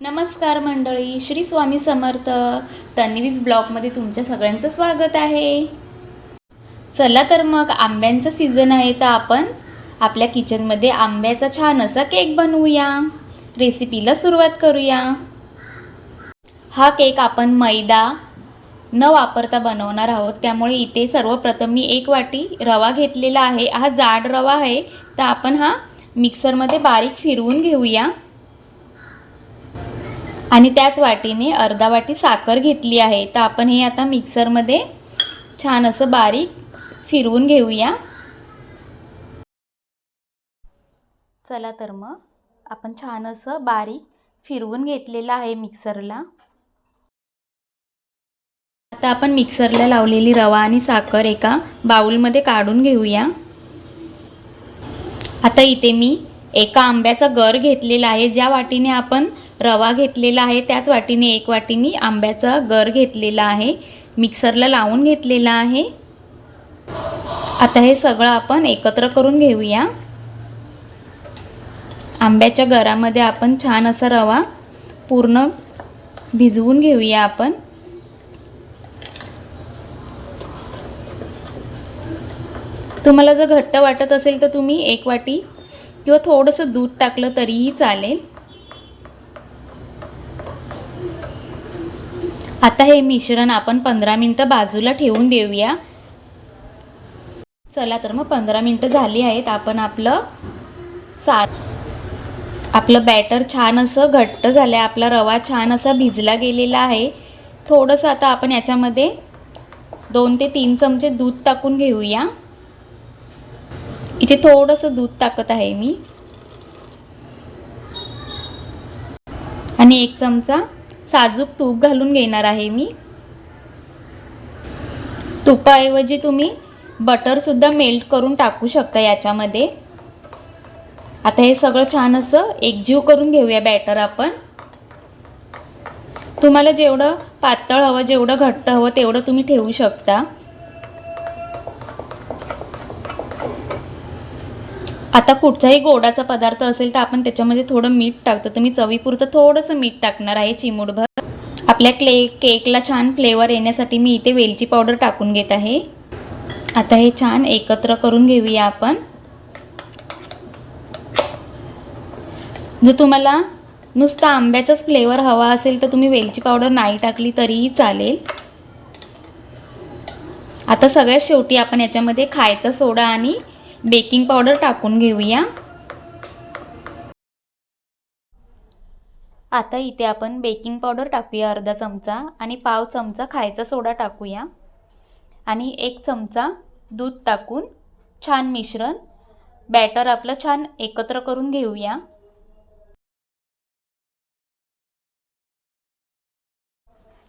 नमस्कार मंडळी श्री स्वामी समर्थ. तन्वीज ब्लॉगमध्ये तुमच्या सगळ्यांचं स्वागत आहे. चला तर मग आंब्यांचं सीझन आहे तर आपण आपल्या किचनमध्ये आंब्याचा छान असा केक बनवूया. रेसिपीला सुरुवात करूया. हा केक आपण मैदा न वापरता बनवणार आहोत. त्यामुळे इथे सर्वप्रथम मी एक वाटी रवा घेतलेला आहे. हा जाड रवा आहे. तर आपण हा मिक्सरमध्ये बारीक फिरवून घेऊया. आणि त्याच वाटीने अर्धा वाटी साखर घेतली आहे. तर आपण हे आता मिक्सरमध्ये छान असं बारीक फिरवून घेऊया. चला तर मग आपण छान असं बारीक फिरवून घेतलेलं आहे मिक्सरला. आता आपण मिक्सरला लावलेली रवा आणि साखर एका बाउलमध्ये काढून घेऊया. आता इथे मी एका आंब्याचा गर घेतलेला आहे ज्या वाटीने आपण रवा घेतलेला आहे त्याच वाटीने एक वाटी मी आंब्याचा गर घेतलेला आहे. मिक्सरला लावून घेतलेला आहे. आता हे सगळं आपण एकत्र करून घेऊया. आंब्याच्या गरामध्ये आपण छान असा रवा पूर्ण भिजवून घेऊया आपण. तुम्हाला जर घट्ट वाटत असेल तर तुम्ही एक वाटी किंवा थोडंसं दूध टाकलं तरीही चालेल. आता हे मिश्रण आपण पंधरा मिनटं बाजूला ठेवून देऊया. चला तर मग पंधरा मिनटं झाली आहेत. आपण आपलं सार आपलं बॅटर छान असं घट्ट झालं आहे आपला रवा छान असा भिजला गेलेला आहे. थोडंसं आता आपण याच्यामध्ये दोन ते तीन चमचे दूध टाकून घेऊया. इथे थोडंसं दूध टाकत आहे मी. आणि एक चमचा साजूक तूप घालून घेणार आहे मी. तुपाऐवजी तुम्ही बटरसुद्धा मेल्ट करून टाकू शकता याच्यामध्ये. आता हे सगळं छान असं एकजीव करून घेऊया बॅटर आपण. तुम्हाला जेवढं पातळ हवं जेवढं घट्ट हवं तेवढं तुम्ही ठेवू शकता. आता कुठचाही गोडाचा पदार्थ असेल तर आपण त्याच्यामध्ये थोडं मीठ टाकतो. तर मी चवीपुरतं थोडंसं मीठ टाकणार आहे चिमूटभर. आपल्या क्ले केकला छान फ्लेवर येण्यासाठी मी इथे वेलची पावडर टाकून घेत आहे. आता हे छान एकत्र करून घेऊया आपण. जर तुम्हाला नुसतं आंब्याचाच फ्लेवर हवा असेल तर तुम्ही वेलची पावडर नाही टाकली तरीही चालेल. आता सगळ्यात शेवटी आपण याच्यामध्ये खायचा सोडा आणि बेकिंग पावडर टाकून घेऊया. आता इथे आपण बेकिंग पावडर टाकूया अर्धा चमचा आणि पाव चमचा खायचा सोडा टाकूया. आणि एक चमचा दूध टाकून छान मिश्रण. बॅटर आपलं छान एकत्र करून घेऊया.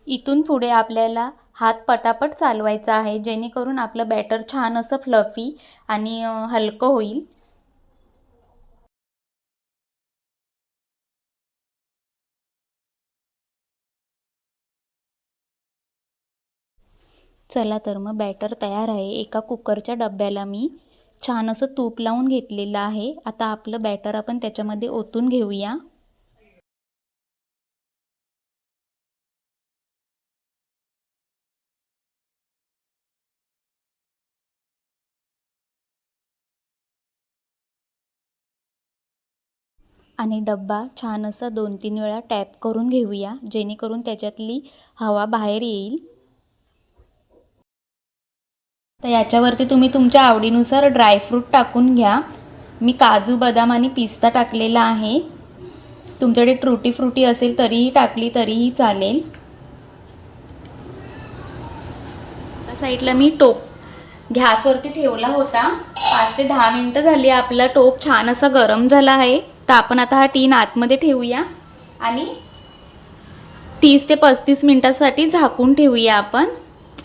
इथून पुढे आपल्याला हात पटापट चालवायचा आहे जेणेकरून आपलं बॅटर छान असं फ्लफी आणि हलकं होईल. चला तर मग बॅटर तयार आहे. एका कुकरच्या डब्याला मी छान असं तूप लावून घेतलेलं आहे. आता आपलं बॅटर आपण त्याच्यामध्ये ओतून घेऊया. आणि डब्बा छान असा दोन तीन वेळा टॅप करून घेऊया जेणेकरून त्याच्यातली हवा बाहेर येईल. तर याच्यावरती तुम्ही तुमच्या आवडीनुसार ड्रायफ्रूट टाकून घ्या. मी काजू बदाम आणि पिस्ता टाकलेला आहे. तुमच्याकडे ट्रुटी फ्रुटी असेल तरीही टाकली तरीही चालेल. त्या साईडला मी टोप गॅसवरती ठेवला होता. पाच ते दहा मिनटं झाली आपला टोप छान असा गरम झाला आहे. तर आपण आता हा टीन आतमध्ये ठेवूया आणि तीस ते पस्तीस मिनटासाठी झाकून ठेवूया आपण.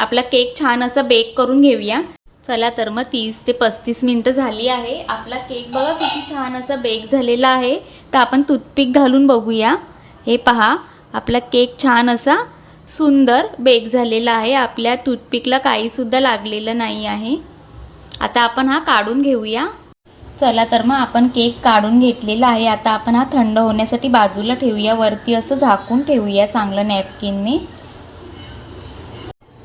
आपला केक छान असा बेक करून घेऊया. चला तर मग तीस ते पस्तीस मिनटं झाली आहे. आपला केक बघा किती छान असा बेक झालेला आहे. तर आपण टूथपिक घालून बघूया. हे पहा आपला केक छान असा सुंदर बेक झालेला आहे. आपल्या टूथपिकला काहीसुद्धा लागलेलं नाही आहे. आता आपण हा काढून घेऊया. चला तर मग आपण केक काढून घेतलेला आहे. आता आपण हा थंड होण्यासाठी बाजूला ठेवूया. वरती असं झाकून ठेवूया चांगलं नॅपकिनने.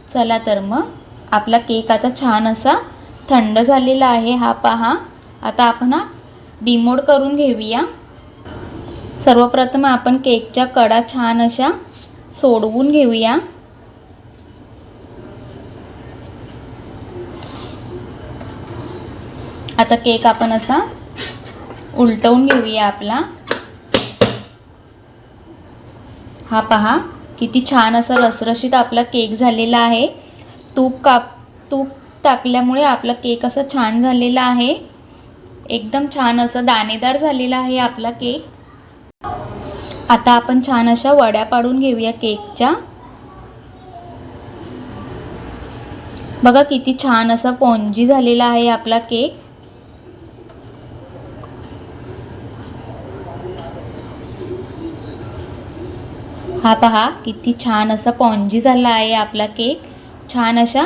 चला तर मग आपला केक आता छान असा थंड झालेला आहे. हा पहा. आता आपण हा डिमोड करून घेऊया. सर्वप्रथम आपण केकच्या कडा छान अशा सोडवून घेऊया. आता केक आपण असा उलटवून घेऊया आपला. हा पहा किती छान असा रसरशीत आपला केक झालेला आहे. तूप काप तूप टाकल्यामुळे आपला केक असा छान झालेला आहे. एकदम छान असं दाणेदार झालेला आहे आपला केक. आता आपण छान अशा वड्या पाडून घेऊया केकच्या. बघा किती छान असा पोंजी झालेला आहे आपला केक. हा पहा किती छान असा पॉन्जी झाला आहे आपला केक. छान अशा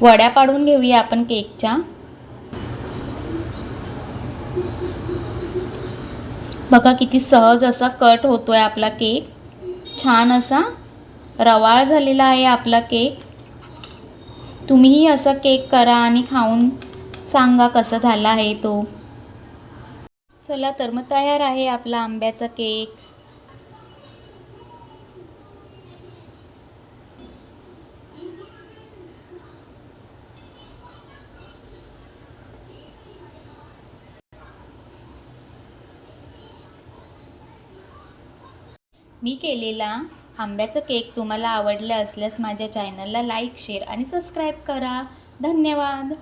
वड्या पाडून घेऊया आपण केकच्या. बघा किती सहज असा कट होतो आहे आपला केक. छान असा रवाळ झालेला आहे आपला केक. तुम्हीही असा केक करा आणि खाऊन सांगा कसा झाला आहे तो. चला तर मग तयार आहे आपला आंब्याचा केक. मी केलेला आंब्याचा केक तुम्हाला आवडला असल्यास माझ्या चॅनलला लाईक शेअर आणि सबस्क्राईब करा. धन्यवाद.